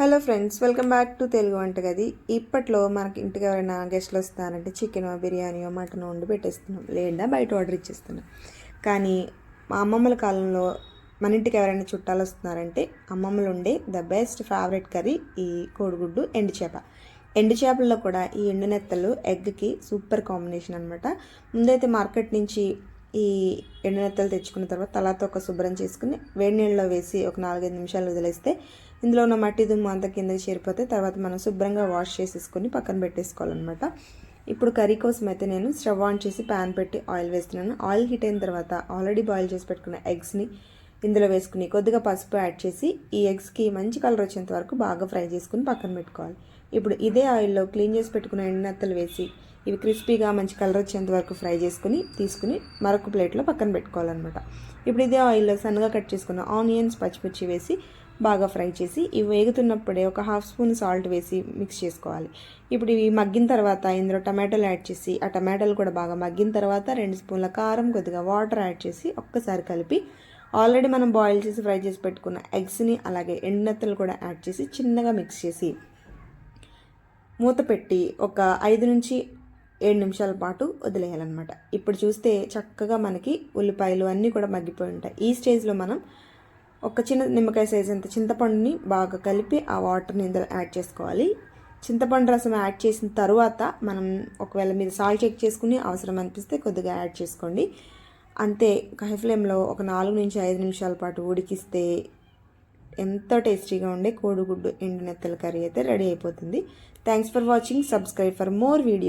Hello friends welcome back to Telugu వంటగది. ఇప్పట్లో మనకి ఇంటికి ఎవరైనా గెస్ట్లు వస్తారంటే చికెన్ బిర్యానీయో మటన్ వండి పెట్టేస్తున్నాం. లేదా బయట ఆర్డర్ ఇచ్చేస్తున్నాం. కానీ మా అమ్మమ్మల కాలంలో మన ఇంటికి ఎవరైనా చుట్టాలు వస్తున్నారంటే అమ్మమ్మలు ఉండే ద బెస్ట్ ఫేవరెట్ కర్రీ ఈ కోడిగుడ్డు ఎండు చేప. ఎండు చేపల్లో కూడా ఈ ఎండు నెత్తలు ఎగ్కి సూపర్ కాంబినేషన్ అనమాట ముందైతే మార్కెట్ నుంచి ఈ ఎండనెత్తలు తెచ్చుకున్న తర్వాత తలాతో ఒక శుభ్రం చేసుకుని వేడి నీళ్ళలో వేసి ఒక నాలుగైదు నిమిషాలు వదిలేస్తే ఇందులో ఉన్న మట్టి దుమ్ము అంతా కిందకి చేరిపోతే తర్వాత మనం శుభ్రంగా వాష్ చేసేసుకొని పక్కన పెట్టేసుకోవాలన్నమాట. ఇప్పుడు కర్రీ కోసం అయితే నేను స్టవ్ ఆన్ చేసి ప్యాన్ పెట్టి ఆయిల్ వేస్తున్నాను. ఆయిల్ హీట్ అయిన తర్వాత ఆల్రెడీ బాయిల్ చేసి పెట్టుకున్న ఎగ్స్ని ఇందులో వేసుకుని కొద్దిగా పసుపు యాడ్ చేసి ఈ ఎగ్స్కి మంచి కలర్ వచ్చేంత వరకు బాగా ఫ్రై చేసుకుని పక్కన పెట్టుకోవాలి. ఇప్పుడు ఇదే ఆయిల్లో క్లీన్ చేసి పెట్టుకున్న ఎండినత్తలు వేసి ఇవి క్రిస్పీగా మంచి కలర్ వచ్చేంత వరకు ఫ్రై చేసుకుని తీసుకుని మరొక ప్లేట్లో పక్కన పెట్టుకోవాలన్నమాట. ఇప్పుడు ఇదే ఆయిల్లో సన్నగా కట్ చేసుకున్న ఆనియన్స్ పచ్చిమిర్చి వేసి బాగా ఫ్రై చేసి ఇవి వేగుతున్నప్పుడే ఒక హాఫ్ స్పూన్ సాల్ట్ వేసి మిక్స్ చేసుకోవాలి. ఇప్పుడు ఇవి మగ్గిన తర్వాత ఇందులో టమాటాలు యాడ్ చేసి ఆ టమాటాలు కూడా బాగా మగ్గిన తర్వాత రెండు స్పూన్ల కారం కొద్దిగా వాటర్ యాడ్ చేసి ఒక్కసారి కలిపి ఆల్రెడీ మనం బాయిల్ చేసి ఫ్రై చేసి పెట్టుకున్న ఎగ్స్ని అలాగే ఎండునెత్తలు కూడా యాడ్ చేసి చిన్నగా మిక్స్ చేసి మూత పెట్టి ఒక ఐదు నుంచి ఏడు నిమిషాల పాటు వదిలేయాలన్నమాట. ఇప్పుడు చూస్తే చక్కగా మనకి ఉల్లిపాయలు అన్నీ కూడా మగ్గిపోయి ఉంటాయి. ఈ స్టేజ్లో మనం ఒక చిన్న నిమ్మకాయ సైజ్ అంత చింతపండుని బాగా కలిపి ఆ వాటర్ని ఇందులో యాడ్ చేసుకోవాలి. చింతపండు రసం యాడ్ చేసిన తర్వాత మనం ఒకవేళ మీరు సాల్ట్ చెక్ చేసుకుని అవసరం అనిపిస్తే కొద్దిగా యాడ్ చేసుకోండి. అంతే హై ఫ్లేమ్లో ఒక నాలుగు నుంచి ఐదు నిమిషాల పాటు ఉడికిస్తే ఎంతో టేస్టీగా ఉండే కోడిగుడ్డు ఎండు నెత్తల కర్రీ అయితే రెడీ అయిపోతుంది. Thanks for watching subscribe for more video